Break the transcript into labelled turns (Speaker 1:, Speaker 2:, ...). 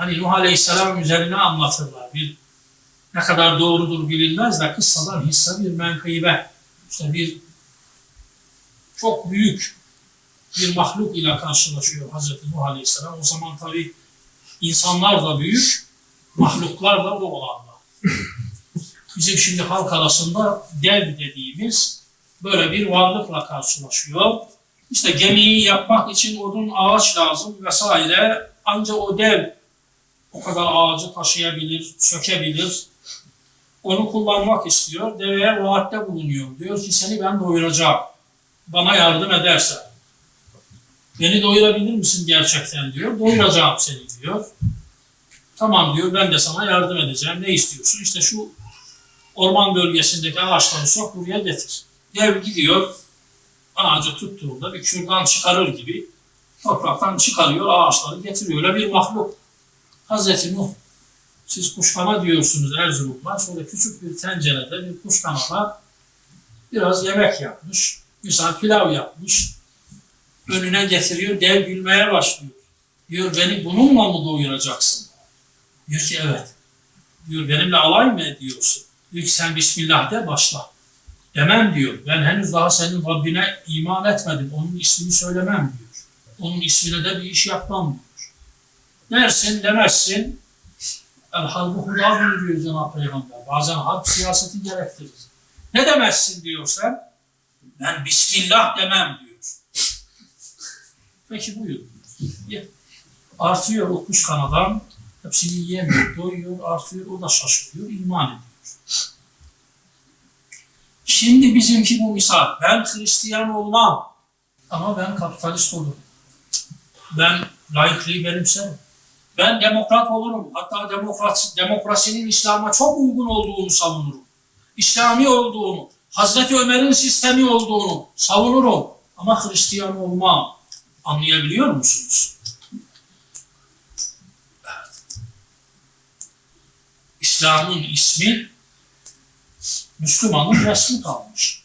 Speaker 1: Hani Nuh Aleyhisselam üzerine anlatırlar. Bir ne kadar doğrudur bilinmez de kıssadan hisse bir menkıbe. İşte bir çok büyük bir mahluk ile karşılaşıyor Hazreti Nuh Aleyhisselam. O zaman tabi insanlar da büyük, mahluklar da o olanlar. Bizim şimdi halk arasında dev dediğimiz böyle bir varlıkla karşılaşıyor. İşte gemiyi yapmak için odun, ağaç lazım vesaire. Ancak o dev o kadar ağacı taşıyabilir, sökebilir. Onu kullanmak istiyor. Deveye vaatte bulunuyor. Diyor ki seni ben doyuracağım. Bana yardım edersen. Beni doyurabilir misin gerçekten diyor. Doyuracağım seni diyor. Tamam diyor ben de sana yardım edeceğim. Ne istiyorsun? İşte şu orman bölgesindeki ağaçları sok buraya getir. Dev gidiyor. Ağacı tuttuğunda bir kürdan çıkarır gibi topraktan çıkarıyor ağaçları getiriyor. Öyle bir mahluk. Hazreti Nuh siz kuşkana diyorsunuz Erzurum'da. Şöyle küçük bir tencerede bir kuşkanada biraz yemek yapmış. Misal pilav yapmış. Önüne getiriyor. Dev gülmeye başlıyor. Diyor beni bununla mı doyuracaksın? Diyor ki evet. Diyor benimle alay mı ediyorsun? Diyor ki sen Bismillah de başla. Demem diyor. Ben henüz daha senin Rabbine iman etmedim. Onun ismini söylemem diyor. Onun ismine de bir iş yapmam diyor. Dersin demezsin. El halbu huda buyuruyor Cenab-ı Peygamber. Bazen halk siyaseti gerektirir. Ne demezsin diyorsan ben Bismillah demem diyor. Peki buyur. Artıyor o kuş kanadan. Hepsini yiyemiyor, doyuyor, artıyor. O da şaşırıyor, iman ediyor. Şimdi bizimki bu misal. Ben Hristiyan olmam. Ama ben kapitalist olurum. Ben laikliği benimserim. Ben demokrat olurum. Hatta demokrasi, demokrasinin İslam'a çok uygun olduğunu savunurum. İslami olduğunu, Hazreti Ömer'in sistemi olduğunu savunurum. Ama Hristiyan olmam. Anlayabiliyor musunuz? Evet. İslam'ın ismi Müslümanın resmi kalmış.